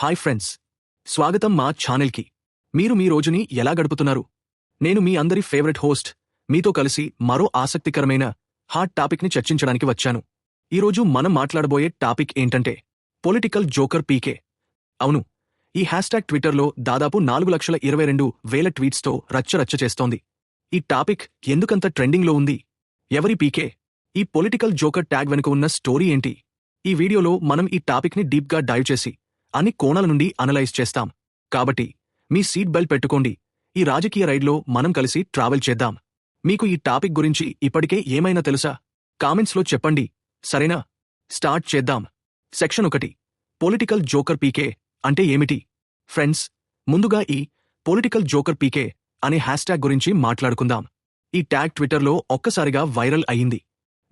Hi friends. స్వాగతం మా ఛానల్కి. మీరు మీ రోజుని ఎలా గడుపుతున్నారు? నేను మీ అందరి ఫేవరెట్ హోస్ట్. మీతో కలిసి మరో ఆసక్తికరమైన హాట్ టాపిక్ని చర్చించడానికి వచ్చాను. ఈరోజు మనం మాట్లాడబోయే టాపిక్ ఏంటంటే పొలిటికల్ జోకర్ పీకే. అవును ఈ హ్యాష్ట్యాగ్ ట్విట్టర్లో దాదాపు నాలుగు లక్షల ఇరవై రెండు వేల ట్వీట్స్తో రచ్చరచ్చ చేస్తోంది. ఈ టాపిక్ ఎందుకంత ట్రెండింగ్లో ఉంది? ఎవరి పీకే? ఈ పొలిటికల్ జోకర్ ట్యాగ్ వెనుక ఉన్న స్టోరీ ఏంటి? ఈ వీడియోలో మనం ఈ టాపిక్ని డీప్గా డైవ్ చేసి అన్ని కోణాల నుండి అనలైజ్ చేస్తాం. కాబట్టి మీ సీట్ బెల్ట్ పెట్టుకోండి. ఈ రాజకీయ రైడ్లో మనం కలిసి ట్రావెల్ చేద్దాం. మీకు ఈ టాపిక్ గురించి ఇప్పటికే ఏమైనా తెలుసా? కామెంట్స్లో చెప్పండి. సరేనా? స్టార్ట్ చేద్దాం. సెక్షన్ ఒకటి. పొలిటికల్ జోకర్ పీకే అంటే ఏమిటి? ఫ్రెండ్స్ ముందుగా ఈ పొలిటికల్ జోకర్ పీకే అనే హ్యాష్ట్యాగ్ గురించి మాట్లాడుకుందాం. ఈ ట్యాగ్ ట్విట్టర్లో ఒక్కసారిగా వైరల్ అయింది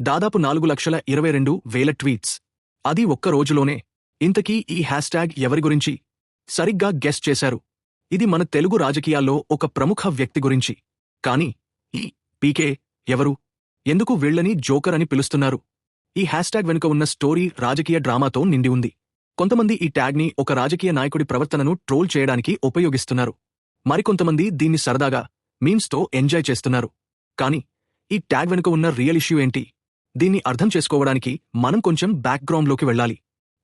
దాదాపు నాలుగు లక్షల ఇరవై రెండు వేల ట్వీట్స్. అది ఒక్క రోజులోనే ఇంతకీ ఈ హ్యాష్ట్యాగ్ ఎవరి గురించి? సరిగ్గా గెస్ చేశారు. ఇది మన తెలుగు రాజకీయాల్లో ఒక ప్రముఖ వ్యక్తి గురించి. కానీ ఈ పీకే ఎవరు? ఎందుకు వీళ్ళని జోకర్ అని పిలుస్తున్నారు? ఈ హ్యాష్ట్యాగ్ వెనుక ఉన్న స్టోరీ రాజకీయ డ్రామాతో నిండి ఉంది. కొంతమంది ఈ ట్యాగ్ని ఒక రాజకీయ నాయకుడి ప్రవర్తనను ట్రోల్ చేయడానికి ఉపయోగిస్తున్నారు. మరికొంతమంది దీన్ని సరదాగా మీమ్స్తో ఎంజాయ్ చేస్తున్నారు. కానీ ఈ ట్యాగ్ వెనుక ఉన్న రియల్ ఇష్యూ ఏంటి? దీన్ని అర్థం చేసుకోవడానికి మనం కొంచెం బ్యాక్గ్రౌండ్లోకి వెళ్ళాలి.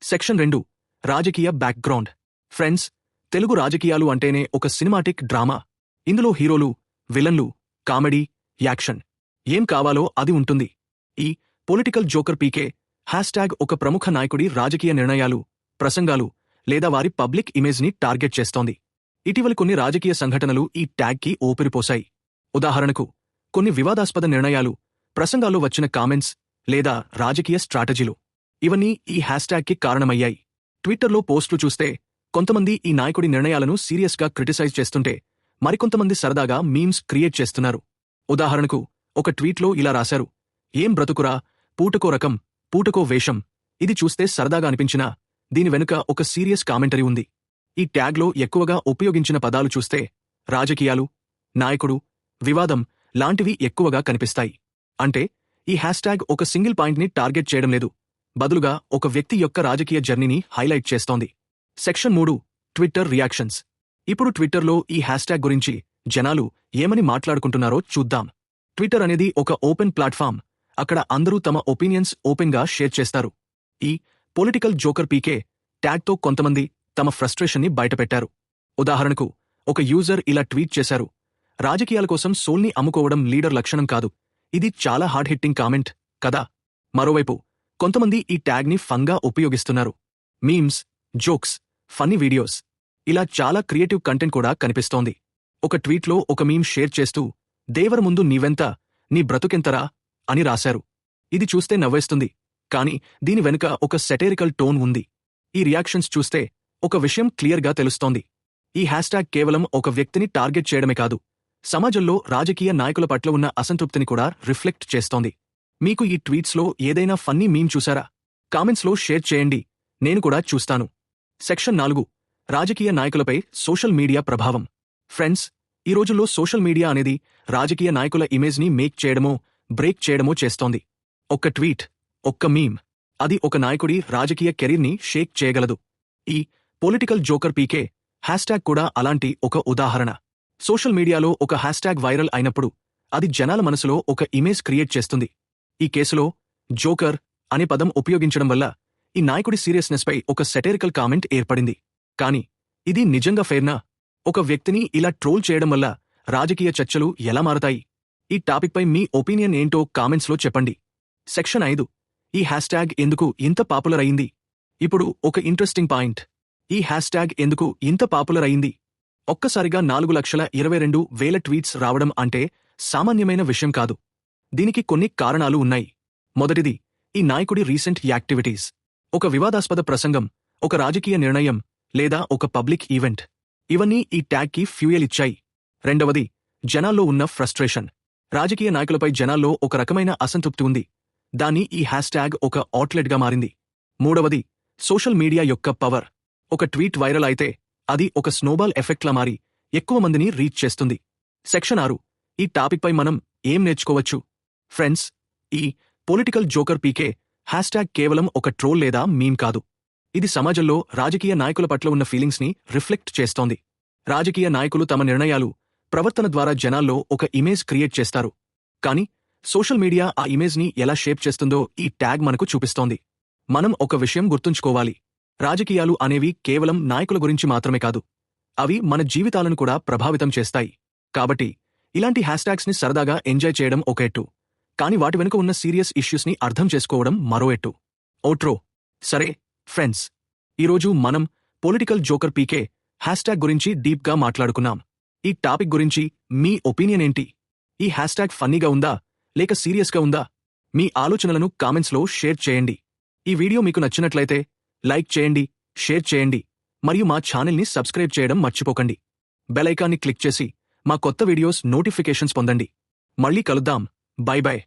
సెక్షన్ రెండు రాజకీయ బ్యాక్గ్రౌండ్. ఫ్రెండ్స్ తెలుగు రాజకీయాలు అంటేనే ఒక సినిమాటిక్ డ్రామా. ఇందులో హీరోలు విలన్లు కామెడీ యాక్షన్. ఏం కావాలో అది ఉంటుంది. ఈ పొలిటికల్ జోకర్ పీకే హ్యాష్ట్యాగ్ ఒక ప్రముఖ నాయకుడి రాజకీయ నిర్ణయాలు ప్రసంగాలు లేదా వారి పబ్లిక్ ఇమేజ్ని టార్గెట్ చేస్తోంది. ఇటీవలి కొన్ని రాజకీయ సంఘటనలు ఈ ట్యాగ్కి ఊపిరిపోశాయి. ఉదాహరణకు కొన్ని వివాదాస్పద నిర్ణయాలు ప్రసంగాల్లో వచ్చిన కామెంట్స్ లేదా రాజకీయ స్ట్రాటజీలు. ఇవన్నీ ఈ హ్యాష్ట్యాగ్కి కారణమయ్యాయి. ట్విట్టర్లో పోస్టులు చూస్తే కొంతమంది ఈ నాయకుడి నిర్ణయాలను సీరియస్గా క్రిటిసైజ్ చేస్తుంటే మరికొంతమంది సరదాగా మీమ్స్ క్రియేట్ చేస్తున్నారు. ఉదాహరణకు ఒక ట్వీట్లో ఇలా రాశారు ఏం బ్రతుకురా పూటకో రకం పూటకో వేషం. ఇది చూస్తే సరదాగా అనిపించినా దీని వెనుక ఒక సీరియస్ కామెంటరీ ఉంది. ఈ ట్యాగ్లో ఎక్కువగా ఉపయోగించిన పదాలు చూస్తే రాజకీయాలు నాయకుడు వివాదం లాంటివి ఎక్కువగా కనిపిస్తాయి. అంటే ఈ హ్యాష్ట్యాగ్ ఒక సింగిల్ పాయింట్ని టార్గెట్ చేయడం లేదు. బదులుగా ఒక వ్యక్తి యొక్క రాజకీయ జర్నీని హైలైట్ చేస్తోంది. సెక్షన్ మూడు ట్విట్టర్ రియాక్షన్స్. ఇప్పుడు ట్విట్టర్లో ఈ హ్యాష్ట్యాగ్ గురించి జనాలు ఏమని మాట్లాడుకుంటున్నారో చూద్దాం. ట్విట్టర్ అనేది ఒక ఓపెన్ ప్లాట్ఫామ్. అక్కడ అందరూ తమ ఒపీనియన్స్ ఓపెన్గా షేర్ చేస్తారు. ఈ పొలిటికల్ జోకర్ పీకే ట్యాగ్తో కొంతమంది తమ ఫ్రస్ట్రేషన్ని బయటపెట్టారు. ఉదాహరణకు ఒక యూజర్ ఇలా ట్వీట్ చేశారు. రాజకీయాల కోసం సోల్ని అమ్ముకోవడం లీడర్ లక్షణం కాదు. ఇది చాలా హార్డ్ హిట్టింగ్ కామెంట్ కదా? మరోవైపు కొంతమంది ఈ ట్యాగ్ని ఫంగా ఉపయోగిస్తున్నారు. Memes jokes funny videos. ఇలా చాలా క్రియేటివ్ కంటెంట్ కూడా కనిపిస్తోంది. ఒక ట్వీట్లో ఒక మీమ్ షేర్ చేస్తూ దేవర ముందు నీవెంత నీ బ్రతుకెంతరా? అని రాశారు. ఇది చూస్తే నవ్వేస్తుంది. కానీ దీని వెనుక ఒక సెటేరికల్ టోన్ ఉంది. ఈ రియాక్షన్స్ చూస్తే ఒక విషయం క్లియర్గా తెలుస్తోంది. ఈ హ్యాష్ట్యాగ్ కేవలం ఒక వ్యక్తిని టార్గెట్ చేయడమే కాదు సమాజంలో రాజకీయ నాయకుల పట్ల ఉన్న అసంతృప్తిని కూడా రిఫ్లెక్ట్ చేస్తోంది. మీకు ఈ ట్వీట్స్లో ఏదైనా ఫన్నీ మీమ్ చూసారా? కామెంట్స్లో షేర్ చేయండి. నేను కూడా చూస్తాను. సెక్షన్ నాలుగు. రాజకీయ నాయకులపై సోషల్ మీడియా ప్రభావం. ఫ్రెండ్స్ ఈ రోజుల్లో సోషల్ మీడియా అనేది రాజకీయ నాయకుల ఇమేజ్ని మేక్ చేయడమో బ్రేక్ చేయడమో చేస్తోంది. ఒక్క ట్వీట్ ఒక్క మీమ్ అది ఒక నాయకుడి రాజకీయ కెరీర్ని షేక్ చేయగలదు. ఈ పొలిటికల్ జోకర్ పీకే హ్యాష్ట్యాగ్ కూడా అలాంటి ఒక ఉదాహరణ. సోషల్ మీడియాలో ఒక హ్యాష్ట్యాగ్ వైరల్ అయినప్పుడు అది జనాల మనసులో ఒక ఇమేజ్ క్రియేట్ చేస్తుంది. ఈ కేసులో జోకర్ అనే పదం ఉపయోగించడం వల్ల ఈ నాయకుడి సీరియస్నెస్పై ఒక సెటరికల్ కామెంట్ ఏర్పడింది. కాని ఇది నిజంగా ఫెయిర్నా ఒక వ్యక్తిని ఇలా ట్రోల్ చేయడం వల్ల రాజకీయ చర్చలు ఎలా మారతాయి? ఈ టాపిక్పై మీ ఒపీనియన్ ఏంటో కామెంట్స్లో చెప్పండి. సెక్షన్ ఐదు. ఈ హ్యాష్ట్యాగ్ ఎందుకు ఇంత పాపులర్ అయింది? ఇప్పుడు ఒక ఇంట్రెస్టింగ్ పాయింట్. ఈ హ్యాష్ట్యాగ్ ఎందుకు ఇంత పాపులర్ అయింది? ఒక్కసారిగా నాలుగు లక్షల ఇరవై రెండు వేల ట్వీట్స్ రావడం అంటే సామాన్యమైన విషయం కాదు. దీనికి కొన్ని కారణాలు ఉన్నాయి. మొదటిది ఈ నాయకుడి రీసెంట్ యాక్టివిటీస్. ఒక వివాదాస్పద ప్రసంగం ఒక రాజకీయ నిర్ణయం లేదా ఒక పబ్లిక్ ఈవెంట్. ఇవన్నీ ఈ ట్యాగ్కి ఫ్యూయల్ ఇచ్చాయి. రెండవది జనాల్లో ఉన్న ఫ్రస్ట్రేషన్. రాజకీయ నాయకులపై జనాల్లో ఒక రకమైన అసంతృప్తి ఉంది. దాని ఈ హ్యాష్ట్యాగ్ ఒక అవుట్లెట్గా మారింది. మూడవది సోషల్ మీడియా యొక్క పవర్. ఒక ట్వీట్ వైరల్ అయితే అది ఒక స్నోబాల్ ఎఫెక్ట్లా మారి ఎక్కువ మందిని రీచ్ చేస్తుంది. సెక్షన్ ఆరు ఈ టాపిక్పై మనం ఏం నేర్చుకోవచ్చు? ఫ్రెండ్స్ ఈ పొలిటికల్ జోకర్ పీకే హ్యాష్ట్యాగ్ కేవలం ఒక ట్రోల్ లేదా మీమ్ కాదు. ఇది సమాజంలో రాజకీయ నాయకుల పట్ల ఉన్న ఫీలింగ్స్ని రిఫ్లెక్ట్ చేస్తోంది. రాజకీయ నాయకులు తమ నిర్ణయాలు ప్రవర్తన ద్వారా జనాల్లో ఒక ఇమేజ్ క్రియేట్ చేస్తారు. కానీ సోషల్ మీడియా ఆ ఇమేజ్ని ఎలా షేప్ చేస్తుందో ఈ ట్యాగ్ మనకు చూపిస్తోంది. మనం ఒక విషయం గుర్తుంచుకోవాలి. రాజకీయాలు అనేవి కేవలం నాయకుల గురించి మాత్రమే కాదు. అవి మన జీవితాలను కూడా ప్రభావితం చేస్తాయి. కాబట్టి ఇలాంటి హ్యాష్ట్యాగ్స్ని సరదాగా ఎంజాయ్ చేయడం ఒక ఎట్టు కానీ వాటి వెనుక ఉన్న సీరియస్ ఇష్యూస్ని అర్థం చేసుకోవడం మరో ఎట్టు ఓట్రో. సరే ఫ్రెండ్స్. ఈరోజు మనం పొలిటికల్ జోకర్ పీకే హ్యాష్ట్యాగ్ గురించి డీప్గా మాట్లాడుకున్నాం. ఈ టాపిక్ గురించి మీ ఒపీనియన్ ఏంటి? ఈ హ్యాష్ట్యాగ్ ఫన్నీగా ఉందా? లేక సీరియస్గా ఉందా? మీ ఆలోచనలను కామెంట్స్లో షేర్ చేయండి. ఈ వీడియో మీకు నచ్చినట్లయితే లైక్ చేయండి షేర్ చేయండి మరియు మా ఛానల్ని సబ్స్క్రైబ్ చేయడం మర్చిపోకండి. బెలైకాన్ని క్లిక్ చేసి మా కొత్త వీడియోస్ నోటిఫికేషన్స్ పొందండి. మళ్ళీ కలుద్దాం. Bye bye.